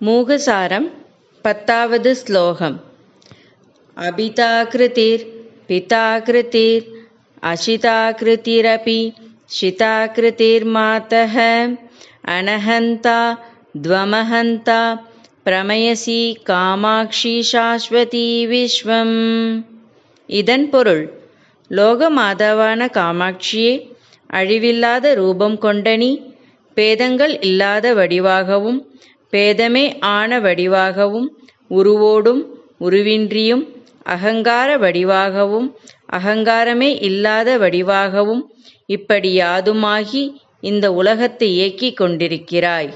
மூகசாரம் பத்தாவது ஸ்லோகம். அபிதாகிருதிர் பிதாகிருதிர் அஷிதாகிருதிரபி ஷிதாகிருதிர்மாத்தக அனஹந்தா துவமஹந்தா பிரமயசி காமாட்சி சாஸ்வதி விஸ்வம். இதன் பொருள் லோக மாதாவான காமாட்சியே அழிவில்லாத ரூபம் கொண்டனி பேதங்கள் இல்லாத வடிவாகவும் பேதமே ஆன வடிவாகவும் உருவோடும் உருவின்றியும் அகங்கார வடிவாகவும் அகங்காரமே இல்லாத வடிவாகவும் இப்படி யாதுமாகி இந்த உலகத்தை இயக்கிக் கொண்டிருக்கிறாய்.